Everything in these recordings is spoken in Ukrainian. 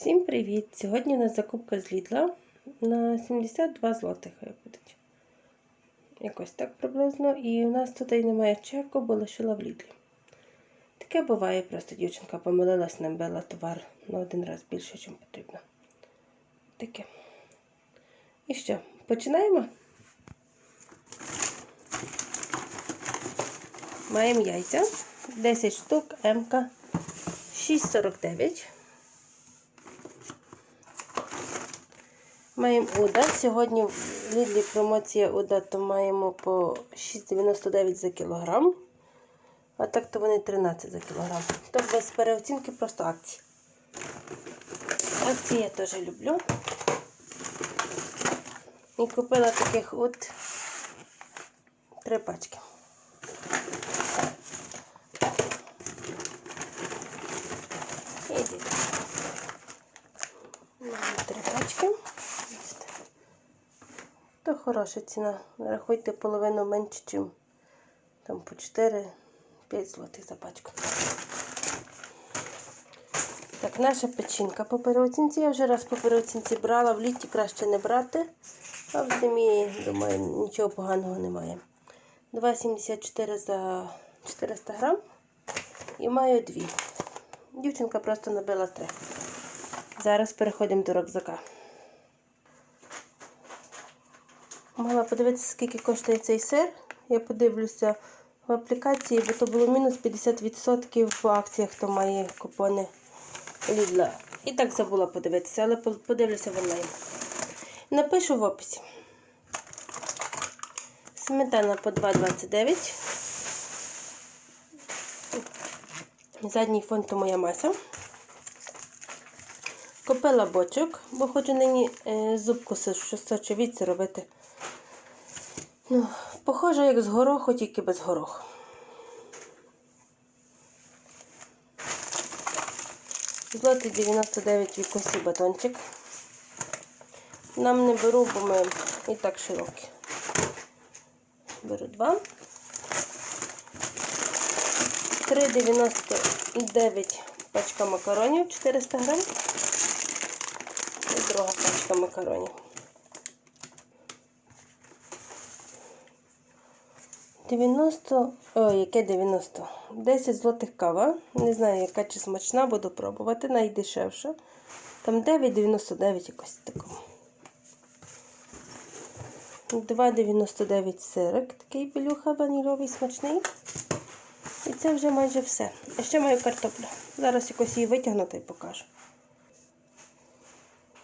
Всім привіт! Сьогодні у нас закупка з Лідла на 72 злотих виходить. Якось так приблизно. І у нас тут і немає чеку, бо лишила в Лідлі. Таке буває, просто дівчинка помилилась, набила товар на один раз більше, ніж потрібно. Таке. І що, починаємо? Маємо яйця. 10 штук, МК 6,49. Маємо уда. Сьогодні в Лідлі промоція уда, то маємо по 6,99 за кілограм. А так то вони 13 за кілограм. То без переоцінки просто акції. Акції я теж люблю. І купила таких от три пачки. Три пачки. То хороша ціна. Рахуйте половину менше, ніж там по 4-5 злотих за пачку. Так, наша печінка по переоцінці. Я вже раз по переоцінці брала, в літі краще не брати, а в зимі, думаю, нічого поганого немає. 2,74 за 400 грам і маю дві. Дівчинка просто набила три. Зараз переходимо до рюкзака. Мала подивитися, скільки коштує цей сир. Я подивлюся в аплікації, бо то було мінус 50% по акціях, хто має купони Лідла. І так забула подивитися, але подивлюся в онлайн. Напишу в описі. Сметана по 2,29. Задній фон то моя маса. Купила бочок, бо хочу нині е, зубку сочовіці робити. Ну, Похоже, як з гороху, тільки без гороху. Злотий 99 вікусі батончик. Нам не беру, бо ми і так широкі. Беру два. 3,99 пачка макаронів 400 грам. І друга пачка макаронів. 90, ой, яке 90? 10 злотих кава. Не знаю, яка чи смачна, буду пробувати, найдешевша. Там 9,99 якось такому. 2,99 сирик, такий білюха ванільовий смачний. І це вже майже все. А ще маю картоплю. Зараз якось її витягну та й покажу.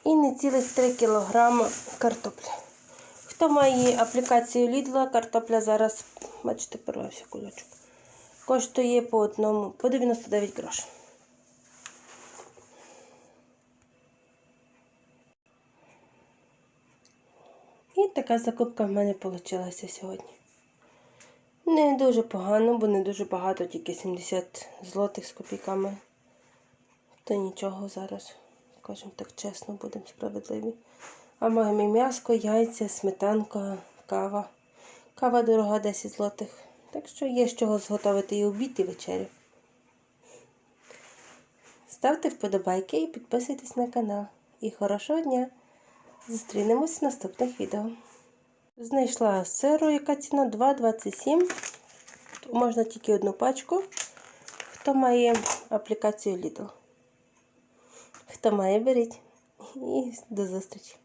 І не цілих 3 кг картоплі. Хто має аплікацію Lidl, картопля зараз, бачите, порвався кульочок. Коштує по одному, по 99 грошей. І така закупка в мене вийшла сьогодні. Не дуже погано, бо не дуже багато, тільки 70 злотих з копійками. То нічого зараз, скажімо так чесно, будемо справедливі. А маємо і м'яско, яйця, сметанка, кава. Кава дорога 10 злотих. Так що є з чого зготовити і обід, і вечерю. Ставте вподобайки і підписуйтесь на канал. І хорошого дня! Зустрінемось в наступних відео. Знайшла сиру, яка ціна 2,27. Можна тільки одну пачку. Хто має аплікацію Lidl. Хто має, беріть. І до зустрічі!